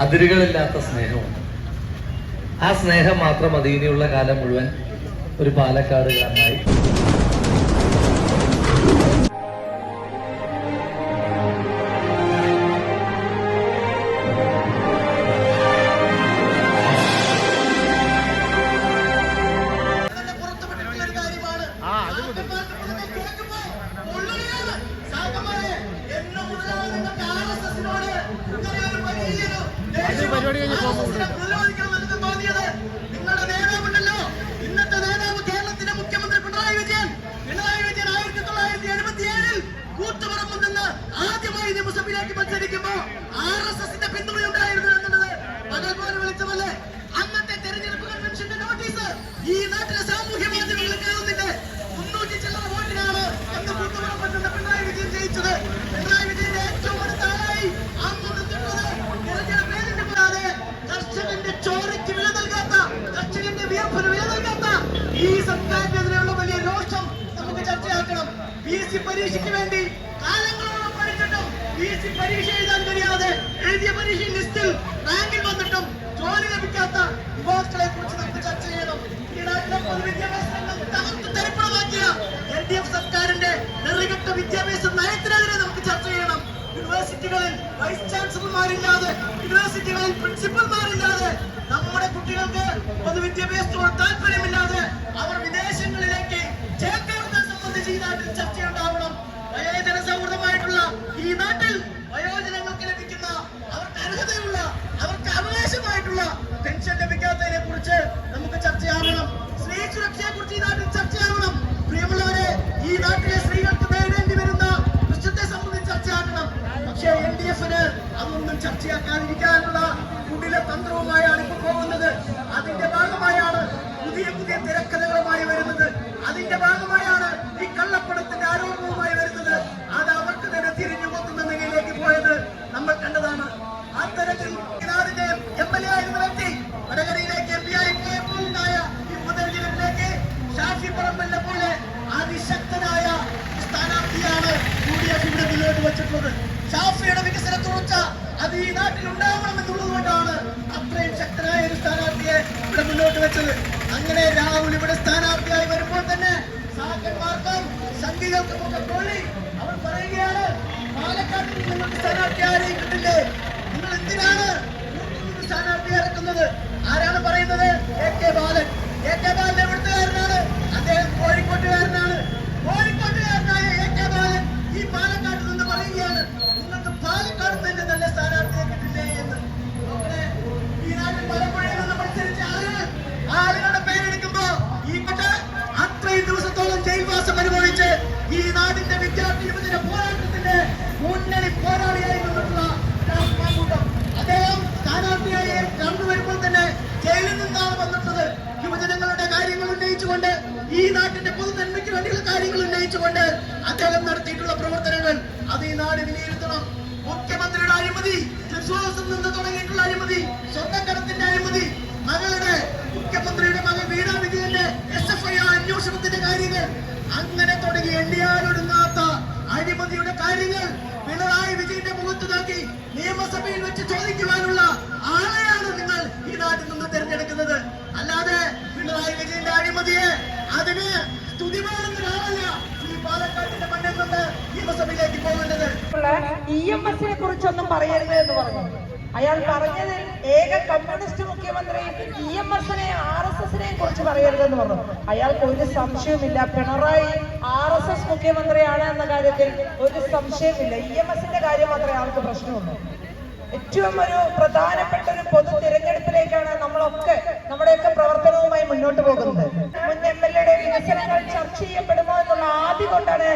അതിരുകളില്ലാത്ത സ്നേഹമാണ് ആ സ്നേഹം മാത്രം മതി ഇനിയുള്ള കാലം മുഴുവൻ ഒരു പാലക്കാടുകാരനായി കൂത്തുപറമ്പിൽ നിന്ന് ആദ്യമായി നിയമസഭയിലേക്ക് മത്സരിക്കുമ്പോ ആർ എസ് എസിന്റെ പിന്തുണയുണ്ടായിരുന്നു എന്നുള്ളത് പകൽ പോലെ വിളിച്ചതല്ലേ അന്നത്തെ തെരഞ്ഞെടുപ്പ് കൺവെൻഷന്റെ നോട്ടീസ് ഈ നാട്ടിലെ പരീക്ഷയ്ക്ക് വേണ്ടി കാലങ്ങളോളം പഠിച്ചിട്ടും പി എസ് സി പരീക്ഷ എഴുതാൻ കഴിയാതെ എഴുതിയ പരീക്ഷ ലിസ്റ്റിൽ റാങ്കിൽ വന്നിട്ടും ജോലി ലഭിക്കാത്ത യുവാക്കളെ കുറിച്ച് നമുക്ക് ചർച്ച ചെയ്യണം. എൽ ഡി എഫ് സർക്കാരിന്റെ നിറകെട്ട വിദ്യാഭ്യാസ നയത്തിനെതിരെ നമുക്ക് ചർച്ച ചെയ്യണം. യൂണിവേഴ്സിറ്റികളിൽ വൈസ് ചാൻസലർമാരില്ലാതെ യൂണിവേഴ്സിറ്റികളിൽ പ്രിൻസിപ്പൽമാരില്ലാതെ നമ്മുടെ കുട്ടികൾക്ക് പൊതുവിദ്യാഭ്യാസത്തോട് താല്പര്യമില്ലാതെ അവർ വിദേശങ്ങളിലേക്ക് ഈ നാട്ടിൽ ചർച്ചയുണ്ടാവണം. വയോജന സൗഹൃദമായിട്ടുള്ള ഈ നാട്ടിൽ വയോജനങ്ങൾക്ക് ലഭിക്കുന്ന അവർക്ക് അർഹതയുള്ള അവർക്ക് അവകാശമായിട്ടുള്ള പെൻഷൻ ലഭിക്കാത്തതിനെ കുറിച്ച് നമുക്ക് ചർച്ചയാവണം സ്ത്രീ സുരക്ഷയെ കുറിച്ച് ഈ നാട്ടിൽ ചർച്ചയാവണം പ്രിയമുള്ളവരെ ഈ നാട്ടിലെ സ്ത്രീകൾക്ക് നേരിടേണ്ടി വരുന്ന പ്രശ്നത്തെ സംബന്ധിച്ച് ചർച്ചയാക്കണം പക്ഷേ എൽ ഡി എഫിന് അതൊന്നും ചർച്ചയാക്കാതിരിക്കാനുള്ള കുടില തന്ത്രവുമായാണ് ഇപ്പൊ പോകുന്നത്. അതിന്റെ ഭാഗമായാണ് പുതിയ പുതിയ തിരക്കഥകളുമായി വരുന്നത്. അതിന്റെ ഭാഗമായാണ് എം എൽ എ ആയിരുന്ന വ്യക്തി വടകരയിലേക്ക് എം പി ആയി ഉണ്ടായ ഈ ഉപതെരഞ്ഞെടുപ്പിലേക്ക് ഷാഫി പറമ്പലിനെ പോലെ അതിശക്തനായ സ്ഥാനാർത്ഥിയാണ് ഇവിടെ മുന്നോട്ട് വെച്ചിട്ടുള്ളത്. ഷാഫിയുടെ വികസന ഈ നാട്ടിൽ ഉണ്ടാവണമെന്നുള്ളത് കൊണ്ടാണ് അത്രയും ശക്തനായ ഒരു സ്ഥാനാർത്ഥിയെ ഇവിടെ മുന്നോട്ട് വെച്ചത്. അങ്ങനെ രാഹുൽ ഇവിടെ സ്ഥാനാർത്ഥിയായി വരുമ്പോൾ തന്നെ സാക്കന്മാർക്കും സംഘികൾക്കും ഒക്കെ പൊള്ളി. അവർ പറയുകയാണ് പാലക്കാട്ടിൽ നിങ്ങൾക്ക് സ്ഥാനാർത്ഥി ആരെയും കിട്ടില്ലേ? നിങ്ങൾ എന്തിനാണ് സ്ഥാനാർത്ഥി ഇറക്കുന്നത് ആരാണ് പറയുന്നത്? A K Balan. A K Balan എവിടുത്തുകാരനാണ്? അദ്ദേഹം കോഴിക്കോട്ടുകാരനാണ്. കോഴിക്കോട്ടുകാരനായ എ കെ ബാലൻ ഈ പാലക്കാട് നിന്ന് പറയുകയാണ് നിങ്ങൾക്ക് പാലക്കാട് തന്നെ നല്ല സ്ഥാനാർത്ഥിയെ കിട്ടില്ലേ എന്ന്. ഈ നാട്ടിൽ പലപ്പോഴും നിന്ന് മത്സരിച്ച ആളുകൾ ആളുകളുടെ പേരെടുക്കുമ്പോ ഈ കുട്ട അത്രയും ദിവസത്തോളം ജയിൽവാസം അനുഭവിച്ച് ഈ നാടിന്റെ വിദ്യാർത്ഥി യുവജന പോരാട്ടത്തിന്റെ മുന്നണി പോരാളിയായി നിന്നിട്ടുള്ള രാഹുൽ മാങ്കൂട്ടം അദ്ദേഹം സ്ഥാനാർത്ഥിയായി കടന്നു വരുമ്പോൾ തന്നെ ജയിലിൽ നിന്നാണ് വന്നിട്ടുള്ളത് യുവജനങ്ങളുടെ കാര്യങ്ങൾ ഉന്നയിച്ചുകൊണ്ട് ഈ നാട്ടിന്റെ പൊതുനന്മയ്ക്ക് വേണ്ടിയുള്ള കാര്യങ്ങൾ ഉന്നയിച്ചുകൊണ്ട് അദ്ദേഹം നടത്തിയിട്ടുള്ള പ്രവർത്തനങ്ങൾ അത് ഈ നാട് വിലയിരുത്തണം. മുഖ്യമന്ത്രിയുടെ അഴിമതി ക്രിസ്മസിൽ നിന്ന് തുടങ്ങിയിട്ടുള്ള അഴിമതി സ്വർണക്കടത്തിന്റെ അഴിമതി മകളുടെ മുഖ്യമന്ത്രിയുടെ മകൾ വീണ വിജയന്റെ എസ് എഫ് ഐ അന്വേഷണത്തിന്റെ കാര്യങ്ങൾ അങ്ങനെ തുടങ്ങി എണ്ണിയാലൊടുങ്ങാത്ത അഴിമതിയുടെ കാര്യങ്ങൾ പിണറായി വിജയന്റെ മുഖത്ത് നോക്കി നിയമസഭയിൽ വെച്ച് ചോദിക്കുവാനുള്ള ആളെയാണ് നിങ്ങൾ ഈ നാട്ടിൽ നിന്ന് തിരഞ്ഞെടുക്കുന്നത്. അല്ലാതെ പിണറായി വിജയന്റെ അഴിമതിയെ അതിന് എം എസിനെ കുറിച്ചൊന്നും പറയരുത് എന്ന് പറഞ്ഞു. അയാൾ പറഞ്ഞത് ഏക കമ്മ്യൂണിസ്റ്റ് മുഖ്യമന്ത്രി ഇ എം എസിനെ ആർ എസ് എസിനെ കുറിച്ച് പറയരുതെന്ന് പറഞ്ഞു. അയാൾക്ക് ഒരു സംശയവുമില്ല. പിണറായി ആർ എസ് എസ് മുഖ്യമന്ത്രിയാണ് എന്ന കാര്യത്തിൽ ഒരു സംശയമില്ല ഇ എം എസിന്റെ കാര്യം മാത്രമേ ആൾക്ക് പ്രശ്നമുള്ളൂ. ഏറ്റവും ഒരു പ്രധാനപ്പെട്ട ഒരു പൊതു തിരഞ്ഞെടുപ്പിലേക്കാണ് നമ്മളൊക്കെ നമ്മുടെയൊക്കെ പ്രവർത്തനവുമായി മുന്നോട്ട് പോകുന്നത്. മുൻ എം വികസനങ്ങൾ ചർച്ച ചെയ്യപ്പെടുമോ എന്നുള്ള ആദ്യ കൊണ്ടാണ്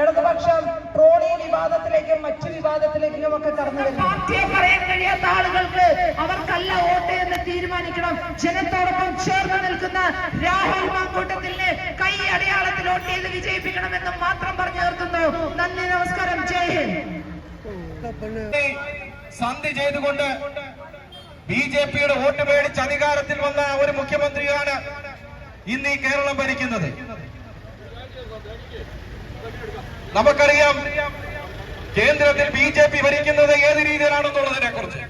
ഇടതുപക്ഷം ട്രോളി വിവാദത്തിലേക്കും മറ്റു വിവാദത്തിലേക്കും ഒക്കെ കടന്നു വരുന്നത്. പാർട്ടിയെ പറയാൻ കഴിയാത്ത ആളുകൾക്ക് അവർക്കല്ല വോട്ട് എന്ന് തീരുമാനിക്കണം. ജനത്തോടൊപ്പം ചേർന്ന് നിൽക്കുന്ന രാഹുൽ മാങ്കൂട്ടത്തിനെ കൈ അടയാളത്തിൽ വോട്ട് ചെയ്ത് വിജയിപ്പിക്കണമെന്ന് മാത്രം പറഞ്ഞു നിർത്തുന്നു. നന്ദി നമസ്കാരം. ജയ് ഹിന്ദ്. സന്ധി ചെയ്തുകൊണ്ട് ബി ജെ പിയുടെ വോട്ട് മേടിച്ച് അധികാരത്തിൽ വന്ന ഒരു മുഖ്യമന്ത്രിയാണ് ഇന്ന് ഈ കേരളം ഭരിക്കുന്നത്. നമുക്കറിയാം കേന്ദ്രത്തിൽ ബി ജെ പി ഭരിക്കുന്നത് ഏത് രീതിയിലാണെന്നുള്ളതിനെ കുറിച്ച്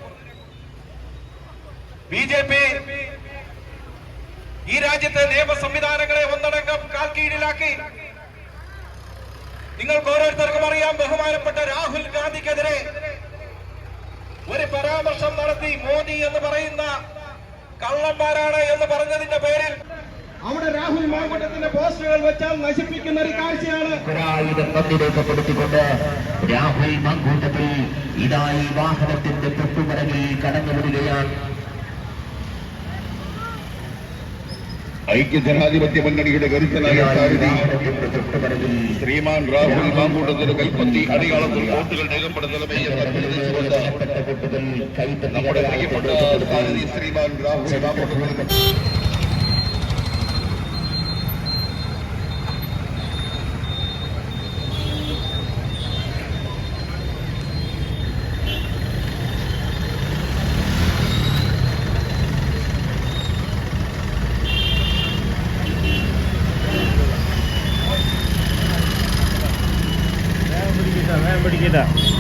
ബി ജെ പി ഈ രാജ്യത്തെ നിയമ സംവിധാനങ്ങളെ ഒന്നടങ്കം കാൽ കീഴിലാക്കി നിങ്ങൾക്ക് ഓരോരുത്തർക്കും അറിയാം ബഹുമാനപ്പെട്ട രാഹുൽ ഗാന്ധിക്കെതിരെ ഒരു പരാമർശം നടത്തി മോദി എന്ന് പറയുന്ന കള്ളന്മാരാണ് എന്ന് പറഞ്ഞതിന്റെ പേരിൽ അവിടെ രാഹുൽ മാങ്കൂട്ടത്തിന്റെ പോസ്റ്ററുകൾ വെച്ചാൽ നശിപ്പിക്കുന്ന ഒരു കാഴ്ചയാണ്. രേഖപ്പെടുത്തിക്കൊണ്ട് രാഹുൽ മങ്കൂട്ടത്തിൽ ഇതായി വാഹനത്തിന്റെ തൊട്ടുപറകിൽ കടന്നു വരികയാണ് ഐക്യജനാധിപത്യ മുന്നണിയുടെ കരുത്തനായ ശ്രീമാൻ രാഹുൽ മാങ്കൂട്ടത്തിന് കൈപ്പത്തി അടിയാളത്തിൽ വോട്ടുകൾ കൈത്തട്ടി നമ്മുടെ പ്രിയപ്പെട്ട ശ്രീമാൻ രാഹുൽ 别提了。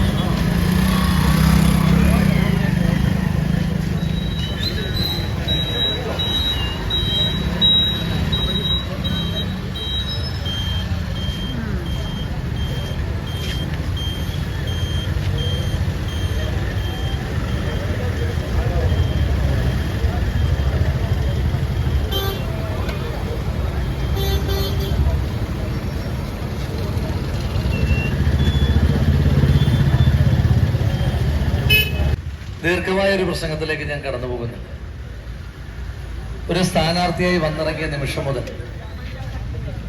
ദീർഘമായ ഒരു പ്രസംഗത്തിലേക്ക് ഞാൻ കടന്നു പോകുന്നില്ല ഒരു സ്ഥാനാർത്ഥിയായി വന്നിറങ്ങിയ നിമിഷം മുതൽ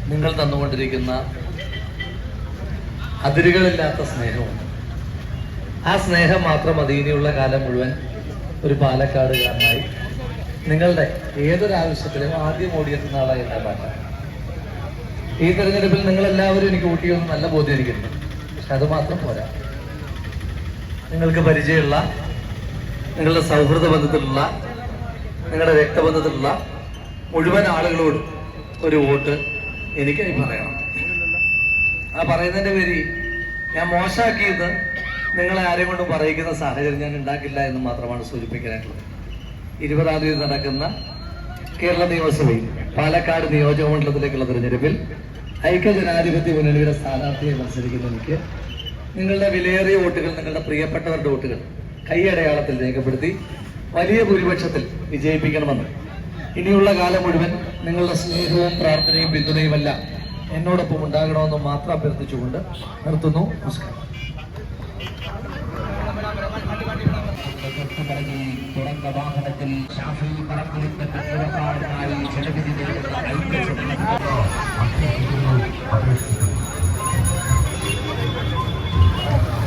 നിങ്ങൾ തന്നുകൊണ്ടിരിക്കുന്ന അതിരുകളില്ലാത്ത സ്നേഹവും ആ സ്നേഹം മാത്രം മതി ഇനിയുള്ള കാലം മുഴുവൻ ഒരു പാലക്കാടുകാരനായി നിങ്ങളുടെ ഏതൊരാവശ്യത്തിലും ആദ്യം ഓടിയെത്തുന്ന ആളായി എന്നെ പാട്ട ഈ തെരഞ്ഞെടുപ്പിൽ നിങ്ങൾ എല്ലാവരും എനിക്ക് ഊട്ടിയൊന്നും നല്ല ബോധ്യം എനിക്കുണ്ട് പക്ഷെ അത് മാത്രം പോരാ. നിങ്ങൾക്ക് പരിചയമുള്ള നിങ്ങളുടെ സൗഹൃദ ബന്ധത്തിലുള്ള നിങ്ങളുടെ രക്തബന്ധത്തിലുള്ള മുഴുവൻ ആളുകളോട് ഒരു വോട്ട് എനിക്കായി പറയണം. ആ പറയുന്നതിന്റെ പേര് ഞാൻ മോശമാക്കിയത് നിങ്ങളെ ആരെയും കൊണ്ടും പറയിക്കുന്ന സാഹചര്യം ഞാൻ ഉണ്ടാക്കില്ല എന്ന് മാത്രമാണ് സൂചിപ്പിക്കാനായിട്ടുള്ളത്. ഇരുപതാം തീയതി നടക്കുന്ന കേരള നിയമസഭയിൽ പാലക്കാട് നിയോജക മണ്ഡലത്തിലേക്കുള്ള തെരഞ്ഞെടുപ്പിൽ ഐക്യ ജനാധിപത്യ മുന്നണിയുടെ സ്ഥാനാർത്ഥിയെ മത്സരിക്കുന്ന എനിക്ക് നിങ്ങളുടെ വിലയേറിയ വോട്ടുകൾ നിങ്ങളുടെ പ്രിയപ്പെട്ടവരുടെ വോട്ടുകൾ കൈയടയാളത്തിൽ രേഖപ്പെടുത്തി വലിയ ഭൂരിപക്ഷത്തിൽ വിജയിപ്പിക്കണമെന്ന്. ഇനിയുള്ള കാലം മുഴുവൻ നിങ്ങളുടെ സ്നേഹവും പ്രാർത്ഥനയും പിന്തുണയുമല്ല എന്നോടൊപ്പം ഉണ്ടാകണമെന്ന് മാത്രം അഭ്യർത്ഥിച്ചുകൊണ്ട് നിർത്തുന്നു. നമസ്കാരം. ഷാഫി